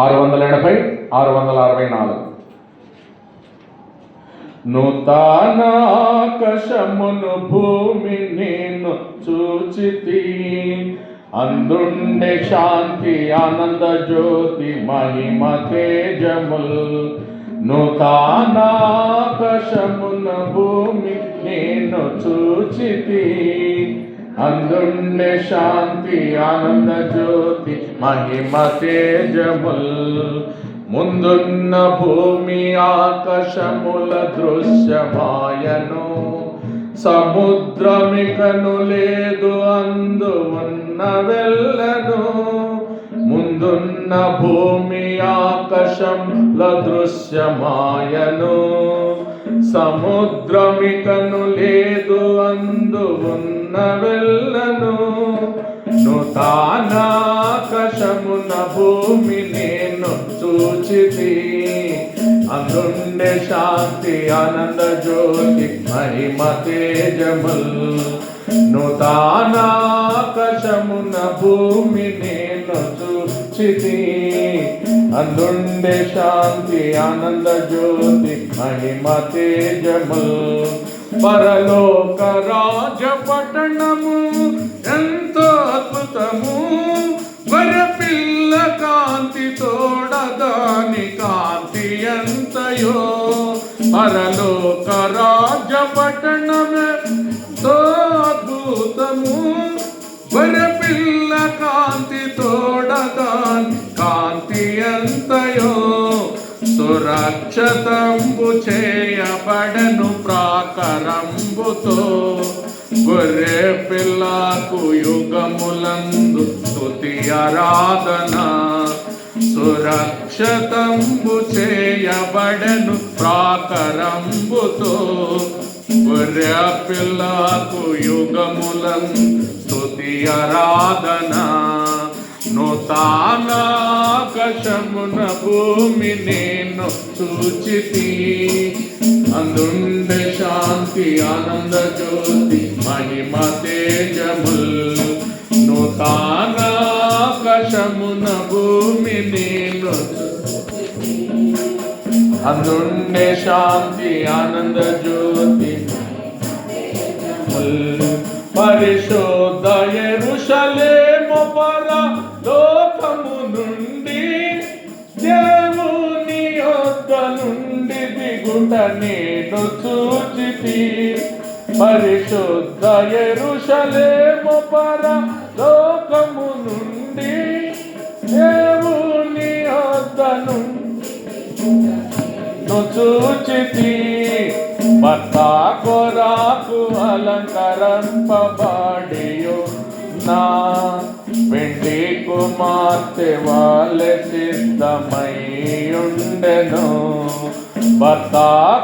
ఆరు వందల ఎనభై ఆరు వందల అరవై నాలుగు నూతనాకశమును భూమి నేను చూచితి. అందుండే శాంతి ఆనంద జ్యోతి మహిమ తేజముల్. నూతనాకశమున భూమి నేను చూచితి. అందుండే శాంతి ఆనంద జ్యోతి మహిమ తేజముల్. ముందున్న భూమి ఆకాశముల దృశ్యమాయను. సముద్రమికను లేదు అందు ఉన్న వెళ్ళను ముందున్న భూమి ఆకాశంల దృశ్యమాయను. సముద్రమికను లేదు అందు ఉన్న నిన్న వెళ్ళను నూతనాకశమున భూమి నేను చూచితి. అందుండే శాంతి ఆనంద జ్యోతి మహిమ తేజముల్. నూతనాకశమున భూమి నేను చూచితి. అందుండే శాంతి ఆనంద జ్యోతి మహిమ తేజముల్. పరలోక రాజ పట్టణము ఎంతో అద్భుతము. వరపిల్ల కాంతి తోడదాని కాంతి ఎంతయో. పరలోక రాజ పట్టణము ఎంతో అద్భుతము. వరపిల్ల కాంతి తోడదాని కాంతి ఎంతయో. రక్షతంబు చేయబడను ప్రాకరంబుతో. గొర్రె పిల్లకు యుగములందు స్తుతి ఆరాధన. సురక్షతంబు చేయబడను ప్రాకరంబుతో. గొర్రె పిల్లకు యుగములందు స్తుతి ఆరాధనా. తానాకశమున భూమి నేను చూచితి. అందుండే శాంతి ఆనంద జ్యోతి మహిమ తేజముల్. నూతానాకశమున భూమి నేను అందుండే శాంతి ఆనంద జ్యోతి పరిశోధ ఎరుషలేము పర నేను చూచితి పరిశుద్ధ ఎరుషలేము పర లోకము నుండి దేవుని వద్దను చూచితి భర్త కొరాకు అలంకరింపబడియు నా పిండి కుమార్తె వాళ్ళ సిద్ధమై ఉండెను భర్త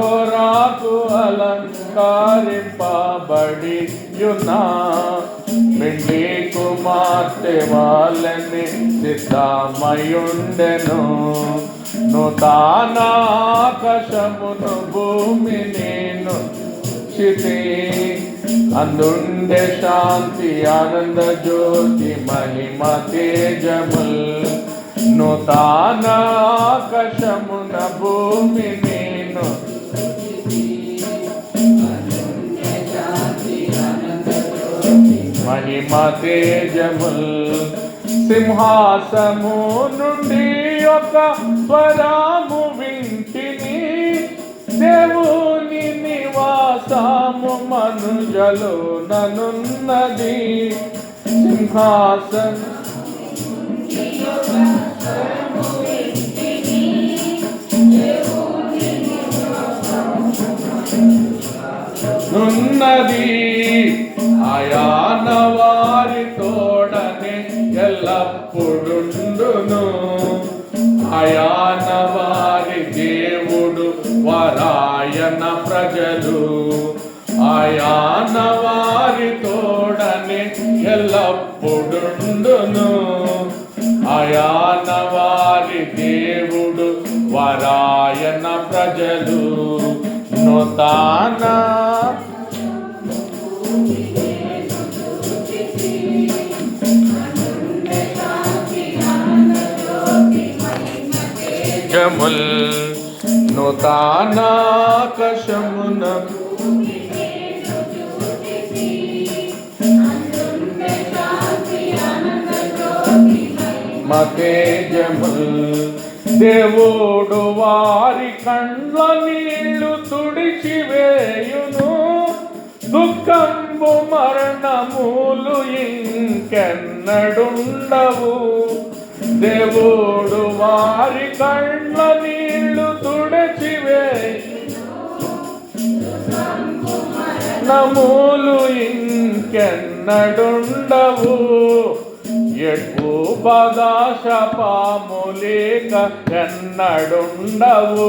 కొరాకు అలంకరింపబడియు నా పెండి కుమార్తె వాళ్ళని సిద్ధమయుండెను. నూతనాకశమును భూమి నేను చితి. అందుండే శాంతి ఆనంద జ్యోతి మహిమ తేజముల్. ఆకాశమున భూమి నేను. మహిమ తేజముల్ సింహాసము నుండి ఒక స్వరాము వింటిని. దేవుని నివాసము మనుజలో ననున్నది. సింహాసన నున్నది ఆయాన వారి తోడని ఎల్లప్పుడుండును. ఆయాన వారి దేవుడు వరాయన ప్రజలు. ఆయాన వారి తోడని ఎల్లప్పుడుండును. ఆయాన వారి దేవుడు వరాయన ప్రజలు. నూతన తేజముల్ నూతనాకశమున మతేజముల్ దేవుడు వారి కండ్ల నీళ్ళు తుడిచివేయును దుఃఖంబు మరణములు ఇంకెన్నడుండవు. దేవుడు వారి కళ్ళ నీళ్ళు తుడచివే. నమూలు ఇంకెన్నడుండవు. ఎక్కువ పదాశ పాములేక ఎన్నడుండవు.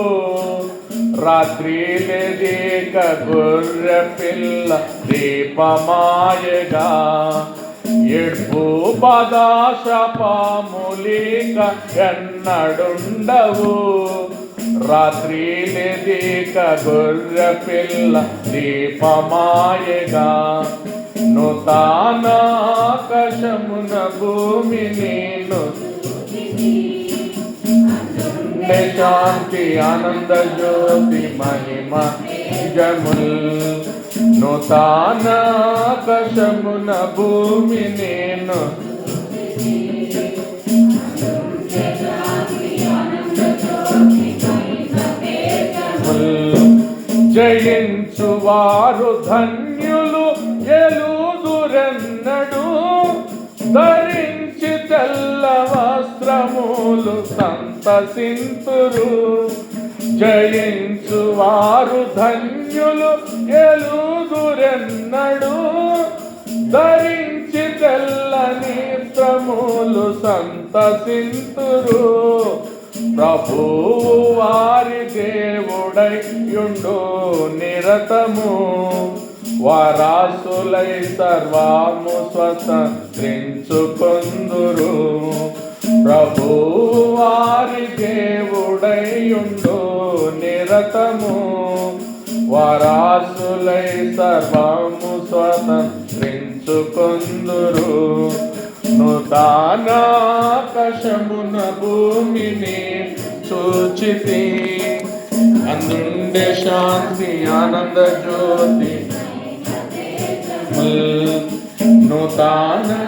రాత్రి లేక గొర్రె పిల్ల దీపమాయగా. ఎడ్పు బదాశపాములేక ఎన్నడుండవు. రాత్రి లేక గొర్రె పిల్ల దీపమాయగా. నూతనాకశమున భూమి నేను. శాంతి ఆనంద జ్యోతి మహిమ జముల్ నూతానాకశమున భూమి నేను. జయించు వారు ధన్యులు ఎలుదురెన్నడు దరి తెల్ల వస్త్రములు సంతసింతురు. జయించు వారు ధన్యులు ఎలుగురెన్నడు. ధరించి తెల్లని శ్రములు సంతసింతురు. ప్రభు వారి దేవుడై యుండు నిరతము. వరాసులై సర్వము స్వతంత్రించుకొందురు ప్రభు వారి దేవుడైయుండు నిరతము. వరాసులై సర్వము స్వతంత్రించుకొందురు నూతనాకశమున భూమిని సూచితి. అందుండే శాంతి ఆనంద జ్యోతి. నూతన.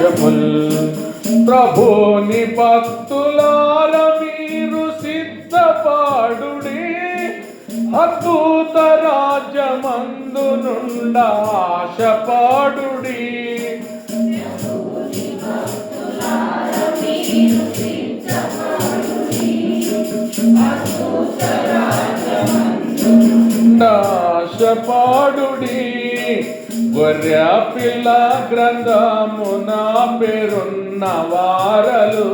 జముల్ ప్రభుని భక్తులార మీరు సిద్ధపాడుడి. అద్భుత రాజ్యమందు నుండ ఆశపాడుడి. నాశపాడుడి గొర్రె పిల్ల గ్రంథమున పేరున్న వారలు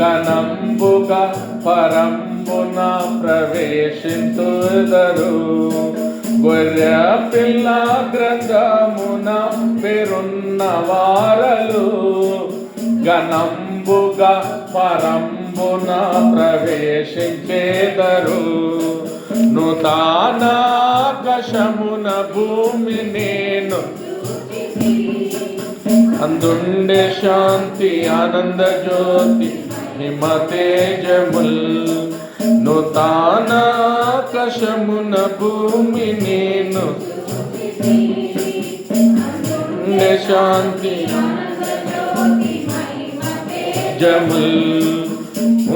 గణంబుగా పరంబున ప్రవేశించుదరు. గొర్రె పిల్ల గ్రంథమున పేరున్న వారలు గణంబుగా పరంబున ప్రవేశించేదరు. నూతనాకశమున భూమి నేను. అందుండే శాంతి ఆనంద జ్యోతి హిమ తేజముల్. నూతనాకశమున భూమి నేను. శాంతి జముల్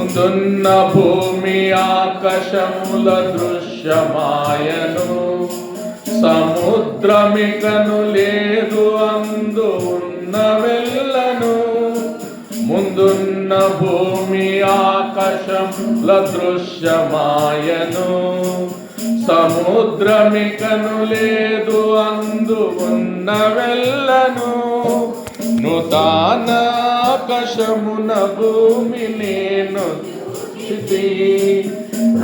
ముందున్న భూమి ఆకాశముల దృశ్యమాయను. సముద్రమికను లేదు అందు ఉన్న వెళ్ళను. ముందున్న భూమి ఆకాశముల దృశ్యమాయను. సముద్రమికను లేదు అందు ఉన్న వెళ్ళను. నూతనాకశమున భూమి నేను స్థితి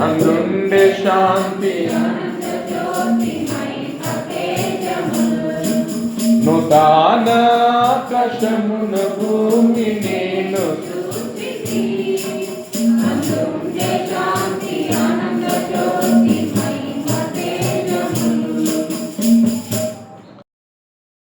అందుండే శాంతి. నూతనాకశమున భూమి నేను